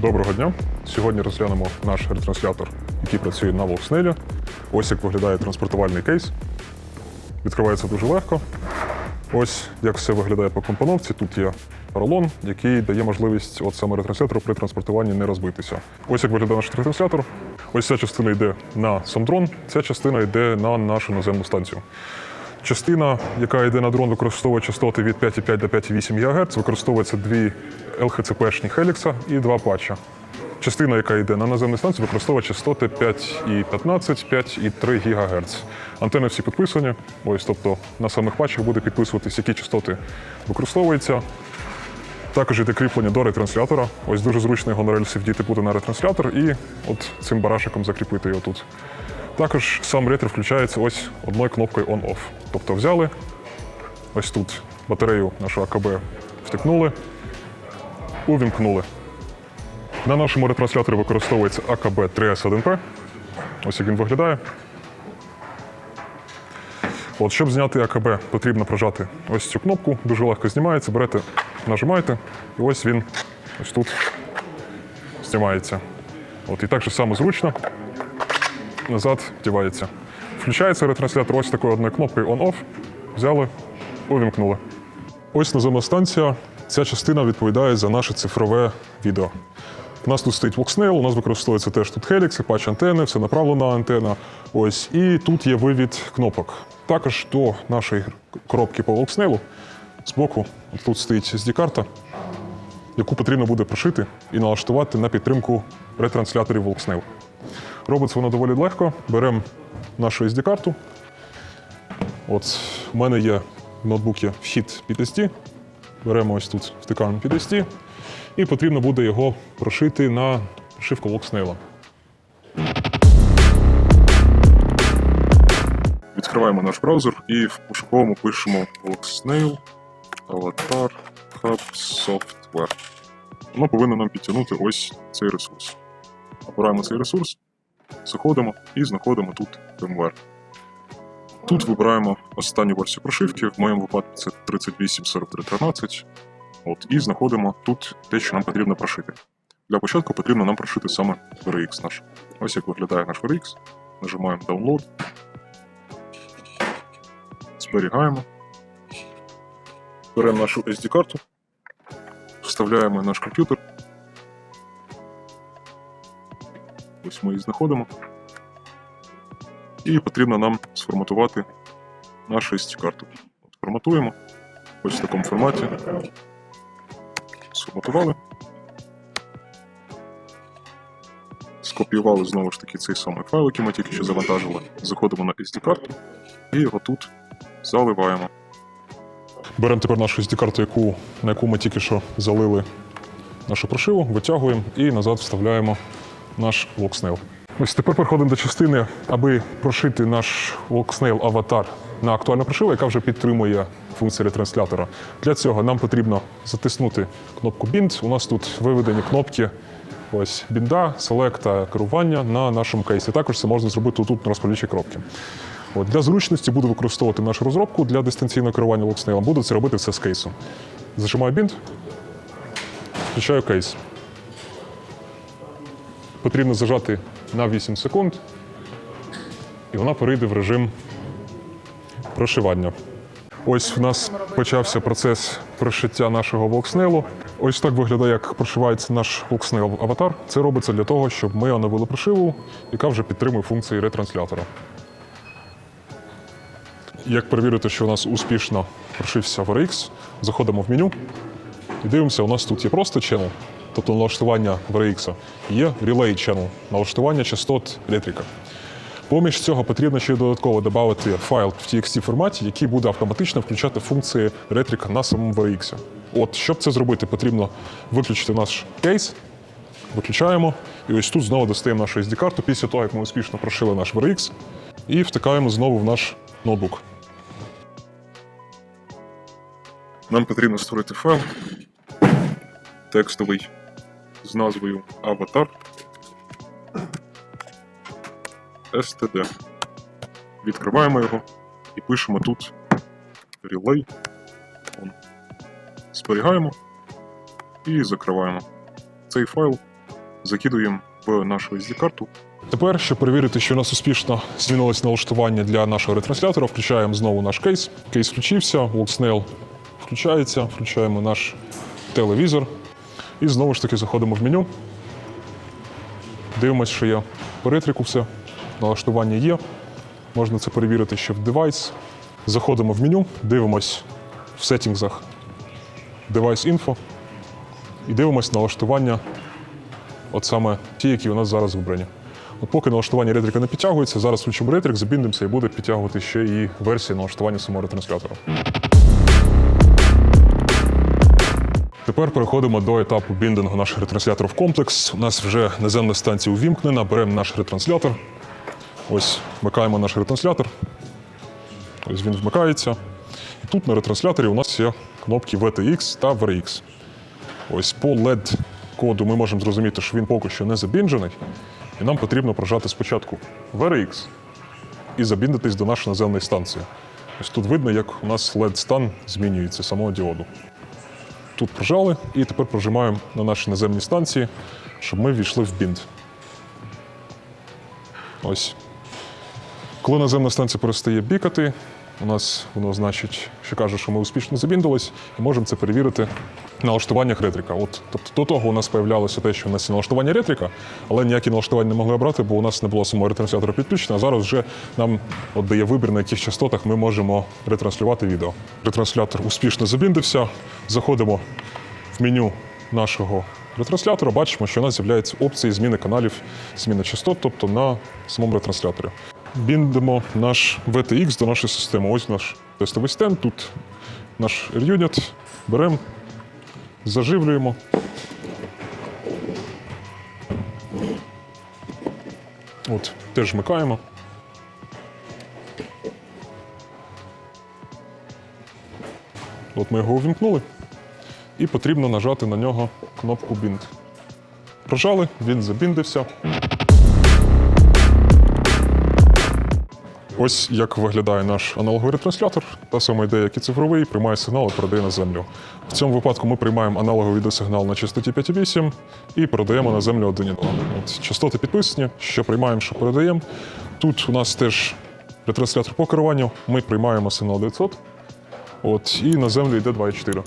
Доброго дня. Сьогодні розглянемо наш ретранслятор, який працює на Волкснелі. Ось як виглядає транспортувальний кейс. Відкривається дуже легко. Ось як все виглядає по компоновці. Тут є рулон, який дає можливість от саме ретранслятору при транспортуванні не розбитися. Ось як виглядає наш ретранслятор. Ось ця частина йде на сам дрон, ця частина йде на нашу наземну станцію. Частина, яка йде на дрон, використовує частоти від 5,5 до 5,8 ГГц, використовується дві ЛХЦПшні Хелікса і два патча. Частина, яка йде на наземну станцію, використовує частоти 5,15, 5,3 ГГц. Антени всі підписані. Ось, тобто на самих патчах буде підписуватись, які частоти використовуються. Також йде кріплення до ретранслятора. Ось дуже зручно його на рельси вдіти буде на ретранслятор і от цим барашиком закріпити його тут. Також сам ретро включається ось одною кнопкою on-off. Тобто взяли, ось тут батарею нашу АКБ втикнули, увімкнули. На нашому ретрансляторі використовується АКБ 3С1П. Ось як він виглядає. От, щоб зняти АКБ, потрібно прожати ось цю кнопку, дуже легко знімається, берете, нажимаєте, і ось він ось тут знімається. От, і так же само зручно назад вдівається. Включається ретранслятор ось такою одною кнопкою on-off. Взяли, увімкнули. Ось наземна станція. Ця частина відповідає за наше цифрове відео. У нас тут стоїть Voxnail, у нас використовується теж тут Helix, патч антени, все направлена антена. Ось, і тут є вивід кнопок. Також до нашої коробки по Voxnail збоку тут стоїть SD-карта, яку потрібно буде прошити і налаштувати на підтримку ретрансляторів Voxnail. Робиться воно доволі легко. Беремо нашу SD-карту. От у мене є в ноутбуці вхід під SD. Беремо ось тут, втикаємо під SD, і потрібно буде його прошити на прошивку Voxnail. Відкриваємо наш браузер і в пошуковому пишемо Voxnail Avatar Hub Software. Воно повинно нам підтягнути ось цей ресурс. Обираємо цей ресурс, заходимо і знаходимо тут firmware. Тут вибираємо останню версію прошивки, в моєму випадку це 384313. От, і знаходимо тут те, що нам потрібно прошити. Для початку потрібно нам прошити саме VRX наш. Ось як виглядає наш VRX. Нажимаємо Download. Зберігаємо. Беремо нашу SD-карту, вставляємо наш комп'ютер. Ось ми її знаходимо. І потрібно нам сформатувати нашу SD-карту. От Форматуємо ось в такому форматі. Сформатували. Скопіювали знову ж таки цей самий файл, який ми тільки що завантажили. Заходимо на SD-карту і його тут заливаємо. Беремо тепер нашу SD-карту, яку, на яку ми тільки що залили нашу прошиву, витягуємо і назад вставляємо наш Voxnail. Ось тепер переходимо до частини, аби прошити наш Voxnail аватар на актуальну прошиву, яка вже підтримує функції ретранслятора. Для цього нам потрібно затиснути кнопку Bind. У нас тут виведені кнопки ось бінда, селекта, керування на нашому кейсі. Також це можна зробити тут на розподільчій кнопки. От, для зручності буду використовувати нашу розробку для дистанційного керування Voxnail. Буду це робити все з кейсу. Зажимаю Bind, включаю кейс. Потрібно зажати на 8 секунд, і вона перейде в режим прошивання. Ось в нас почався процес прошиття нашого Voxnail. Ось так виглядає, як прошивається наш Voxnail аватар. Це робиться для того, щоб ми оновили прошиву, яка вже підтримує функції ретранслятора. Як перевірити, що у нас успішно прошився VRX, заходимо в меню і дивимося, у нас тут є просто channel, тобто налаштування VRX, є Relay Channel, налаштування частот електрика. Поміж цього потрібно ще додатково додати файл в TXT форматі, який буде автоматично включати функції ретрика на самому VRX. От, щоб це зробити, потрібно виключити наш кейс, виключаємо, і ось тут знову достаємо нашу SD-карту після того, як ми успішно прошили наш VRX, і втикаємо знову в наш ноутбук. Нам потрібно створити файл текстовий з назвою Аватар std. Відкриваємо його і пишемо тут Relay. Он. Зберігаємо і закриваємо. Цей файл закидуємо в нашу SD-карту. Тепер, щоб перевірити, що у нас успішно змінилось налаштування для нашого ретранслятора, включаємо знову наш кейс. Кейс включився, Walksnail включається, включаємо наш телевізор. І знову ж таки заходимо в меню. Дивимося, що є по ретрику все. Налаштування є. Можна це перевірити ще в девайс. Заходимо в меню, дивимось в сеттінгзах Device Info і дивимось налаштування, от саме ті, які у нас зараз вибрані. От поки налаштування ретрика не підтягується, зараз включимо ретрик, забіндимося і буде підтягувати ще і версія налаштування самого ретранслятора. Тепер переходимо до етапу біндингу наших ретрансляторів в комплекс. У нас вже наземна станція увімкнена, беремо наш ретранслятор. Ось вмикаємо наш ретранслятор. Ось він вмикається. І тут на ретрансляторі у нас є кнопки VTX та VRX. Ось по LED коду ми можемо зрозуміти, що він поки що не забінджений. І нам потрібно прожати спочатку VRX і забіндитись до нашої наземної станції. Ось тут видно, як у нас LED стан змінюється самого діоду. Тут прожали і тепер прожимаємо на нашій наземній станції, щоб ми ввійшли в бінд. Ось. Коли наземна станція перестає бікати, у нас воно значить, що каже, що ми успішно забіндились, і можемо це перевірити на налаштуваннях ретрика. От, тобто до того у нас появлялося те, що у нас є налаштування ретрика, але ніякі налаштування не могли обрати, бо у нас не було самого ретранслятора підключено. А зараз вже нам от дає вибір, на яких частотах ми можемо ретранслювати відео. Ретранслятор успішно забіндився. Заходимо в меню нашого ретранслятора, бачимо, що у нас з'являються опції зміни каналів, зміни частот, тобто на самому ретрансляторі. Біндимо наш VTX до нашої системи. Ось наш тестовий стенд. Тут наш R-Unit. Беремо, заживлюємо. От, теж вмикаємо. От ми його увімкнули і потрібно нажати на нього кнопку Bind. Прожали, він забіндився. Ось як виглядає наш аналоговий ретранслятор. Та сама ідея, як і цифровий, приймає сигнал і передає на землю. В цьому випадку ми приймаємо аналоговий відеосигнал на частоті 5,8 і передаємо на землю 1,2. От частоти підписані, що приймаємо, що передаємо. Тут у нас теж ретранслятор по керуванню. Ми приймаємо сигнал 900. От, і на землю йде 2,4.